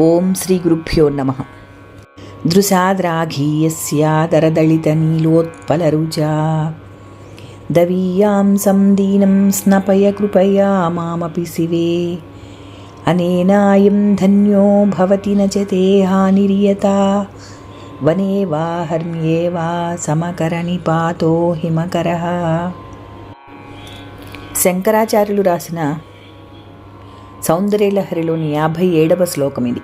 ఓం శ్రీ గురుభ్యో నమ. దృశాద్రాఘీయస్యాదరదళితనీలోత్పలరుచా దవీయాం సందీనం స్నపయ కృపయా మామపి శివే. అనేనాయం ధన్యో భవతి నచతే హానిరియత వనే వా హర్మ్యే వా సమకరణి పాతో హిమకర. శంకరాచార్యులు రాసిన సౌందర్యలహరిలోని యాభై ఏడవ శ్లోకం ఇది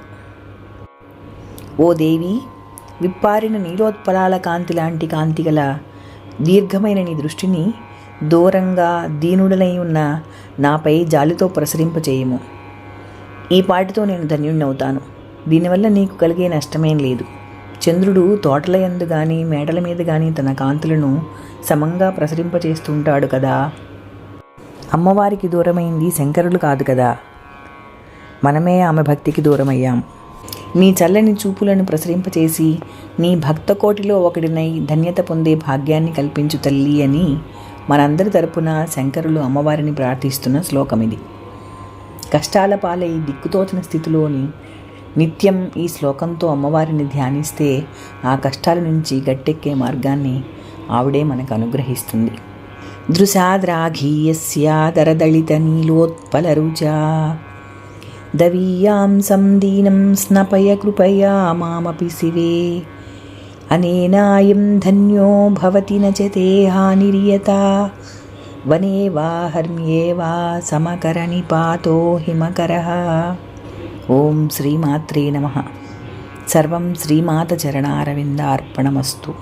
ఓ దేవి విప్పారిన నీలోత్పలాల కాంతి లాంటి కాంతి గల దీర్ఘమైన నీ దృష్టిని దూరంగా దీనుడనై ఉన్న నాపై జాలితో ప్రసరింపచేయము. ఈ పాటితో నేను ధన్యుణ్ణవుతాను. దీనివల్ల నీకు కలిగే నష్టమేం లేదు. చంద్రుడు తోటల యందు కానీ మేడల మీద కానీ తన కాంతులను సమంగా ప్రసరింపచేస్తుంటాడు కదా. అమ్మవారికి దూరమైంది శంకరులు కాదు కదా. మనమే ఆమె భక్తికి దూరమయ్యాం. నీ చల్లని చూపులను ప్రసరింపచేసి నీ భక్త కోటిలో ఒకడినై ధన్యత పొందే భాగ్యాన్ని కల్పించు తల్లి అని మనందరి తరపున శంకరులు అమ్మవారిని ప్రార్థిస్తున్న శ్లోకం ఇది కష్టాల పాలై దిక్కుతోచిన స్థితిలోని నిత్యం ఈ శ్లోకంతో అమ్మవారిని ధ్యానిస్తే ఆ కష్టాల నుంచి గట్టెక్కే మార్గాన్ని ఆవిడే మనకు అనుగ్రహిస్తుంది. దృశాద్రాఘీయస్యాదరదళితనీలోత్పలరుచా దవీయాం సందీనం స్నపయ కృపయా మామపి శివే అనేనాయం ధన్యో భవతి నచతే హానిరియత వనే వా హర్మ్యే వా సమకరనిపాతో హిమకర ఓం శ్రీమాత్రే నమ సర్వం శ్రీమాత చరణారవిందార్పణమస్తు